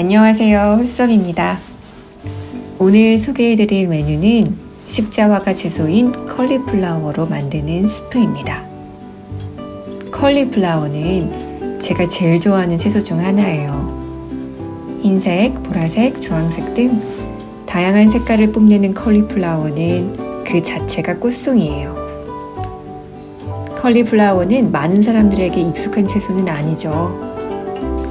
안녕하세요. 홀썸입니다. 오늘 소개해드릴 메뉴는 십자화가 채소인 컬리플라워로 만드는 스프입니다. 컬리플라워는 제가 제일 좋아하는 채소 중 하나예요. 흰색, 보라색, 주황색 등 다양한 색깔을 뽐내는 컬리플라워는 그 자체가 꽃송이에요. 컬리플라워는 많은 사람들에게 익숙한 채소는 아니죠.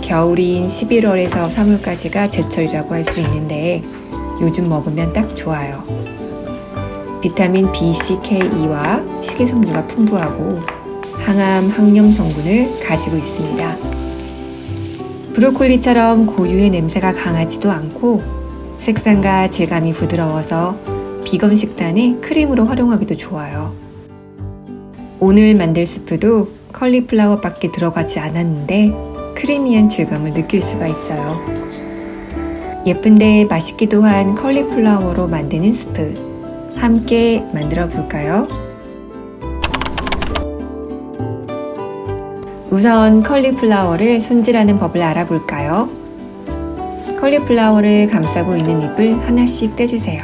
겨울인 11월에서 3월까지가 제철이라고 할 수 있는데 요즘 먹으면 딱 좋아요. 비타민 B, C, K, E와 식이섬유가 풍부하고 항암, 항염 성분을 가지고 있습니다. 브로콜리처럼 고유의 냄새가 강하지도 않고 색상과 질감이 부드러워서 비건 식단에 크림으로 활용하기도 좋아요. 오늘 만들 스프도 컬리플라워밖에 들어가지 않았는데 크리미한 질감을 느낄 수가 있어요. 예쁜데 맛있기도 한 컬리플라워로 만드는 스프. 함께 만들어 볼까요? 우선 컬리플라워를 손질하는 법을 알아볼까요? 컬리플라워를 감싸고 있는 잎을 하나씩 떼주세요.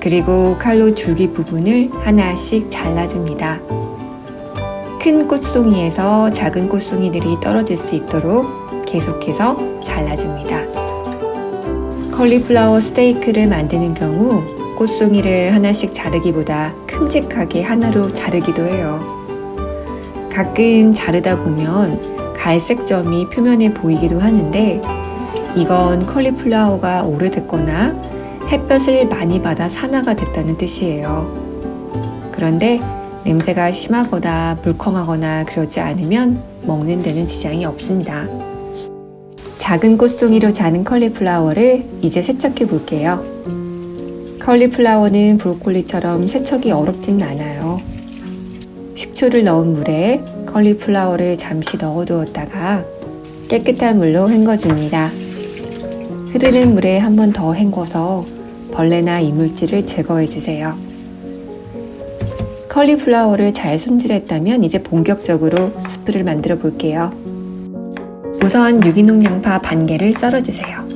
그리고 칼로 줄기 부분을 하나씩 잘라줍니다. 큰 꽃송이에서 작은 꽃송이들이 떨어질 수 있도록 계속해서 잘라줍니다. 컬리플라워 스테이크를 만드는 경우 꽃송이를 하나씩 자르기보다 큼직하게 하나로 자르기도 해요. 가끔 자르다 보면 갈색 점이 표면에 보이기도 하는데 이건 컬리플라워가 오래됐거나 햇볕을 많이 받아 산화가 됐다는 뜻이에요. 그런데 냄새가 심하거나 물컹하거나 그러지 않으면 먹는 데는 지장이 없습니다. 작은 꽃송이로 자른 컬리플라워를 이제 세척해 볼게요. 컬리플라워는 브로콜리처럼 세척이 어렵진 않아요. 식초를 넣은 물에 컬리플라워를 잠시 넣어두었다가 깨끗한 물로 헹궈줍니다. 흐르는 물에 한 번 더 헹궈서 벌레나 이물질을 제거해주세요. 컬리플라워를 잘 손질했다면 이제 본격적으로 스프를 만들어 볼게요. 우선 유기농 양파 반 개를 썰어주세요.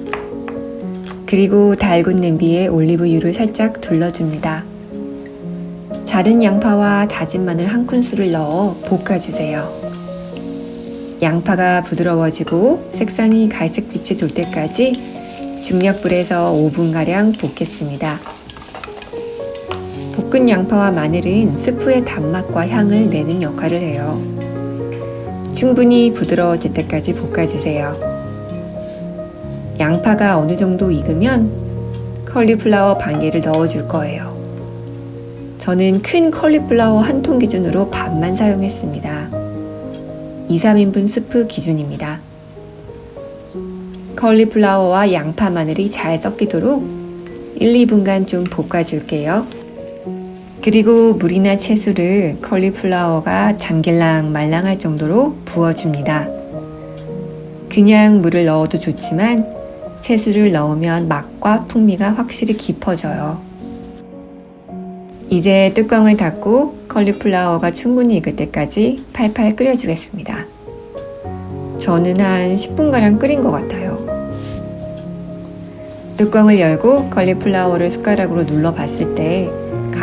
그리고 달군 냄비에 올리브유를 살짝 둘러줍니다. 자른 양파와 다진 마늘 한 큰술을 넣어 볶아주세요. 양파가 부드러워지고 색상이 갈색빛이 돌 때까지 중약불에서 5분가량 볶겠습니다. 볶은 양파와 마늘은 스프의 단맛과 향을 내는 역할을 해요. 충분히 부드러워질 때까지 볶아주세요. 양파가 어느 정도 익으면 컬리플라워 반 개를 넣어줄 거예요. 저는 큰 컬리플라워 한 통 기준으로 반만 사용했습니다. 2, 3인분 스프 기준입니다. 컬리플라워와 양파 마늘이 잘 섞이도록 1, 2분간 좀 볶아줄게요. 그리고 물이나 채수를 컬리플라워가 잠길랑 말랑할 정도로 부어줍니다. 그냥 물을 넣어도 좋지만 채수를 넣으면 맛과 풍미가 확실히 깊어져요. 이제 뚜껑을 닫고 컬리플라워가 충분히 익을 때까지 팔팔 끓여주겠습니다. 저는 한 10분가량 끓인 것 같아요. 뚜껑을 열고 컬리플라워를 숟가락으로 눌러 봤을 때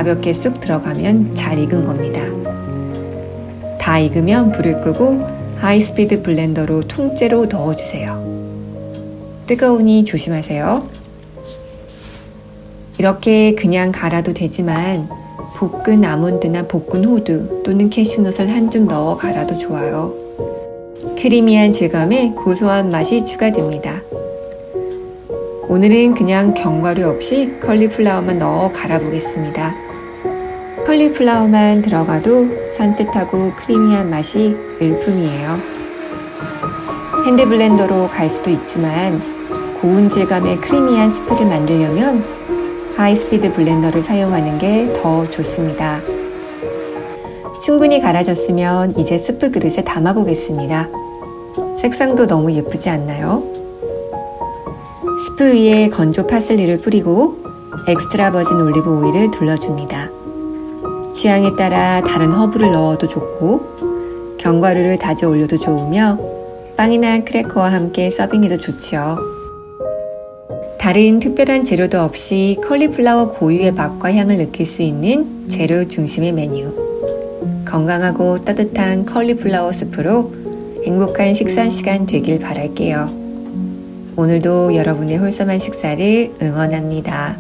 가볍게 쑥 들어가면 잘 익은 겁니다. 다 익으면 불을 끄고 하이스피드 블렌더로 통째로 넣어주세요. 뜨거우니 조심하세요. 이렇게 그냥 갈아도 되지만 볶은 아몬드나 볶은 호두 또는 캐슈넛을 한 줌 넣어 갈아도 좋아요. 크리미한 질감에 고소한 맛이 추가됩니다. 오늘은 그냥 견과류 없이 컬리플라워만 넣어 갈아보겠습니다. 컬리플라워만 들어가도 산뜻하고 크리미한 맛이 일품이에요. 핸드블렌더로 갈 수도 있지만 고운 질감의 크리미한 스프를 만들려면 하이스피드 블렌더를 사용하는 게 더 좋습니다. 충분히 갈아졌으면 이제 스프 그릇에 담아 보겠습니다. 색상도 너무 예쁘지 않나요? 스프 위에 건조 파슬리를 뿌리고 엑스트라 버진 올리브 오일을 둘러줍니다. 취향에 따라 다른 허브를 넣어도 좋고 견과류를 다져 올려도 좋으며 빵이나 크래커와 함께 서빙해도 좋죠. 다른 특별한 재료도 없이 컬리플라워 고유의 맛과 향을 느낄 수 있는 재료 중심의 메뉴. 건강하고 따뜻한 컬리플라워 스프로 행복한 식사 시간 되길 바랄게요. 오늘도 여러분의 홀섬한 식사를 응원합니다.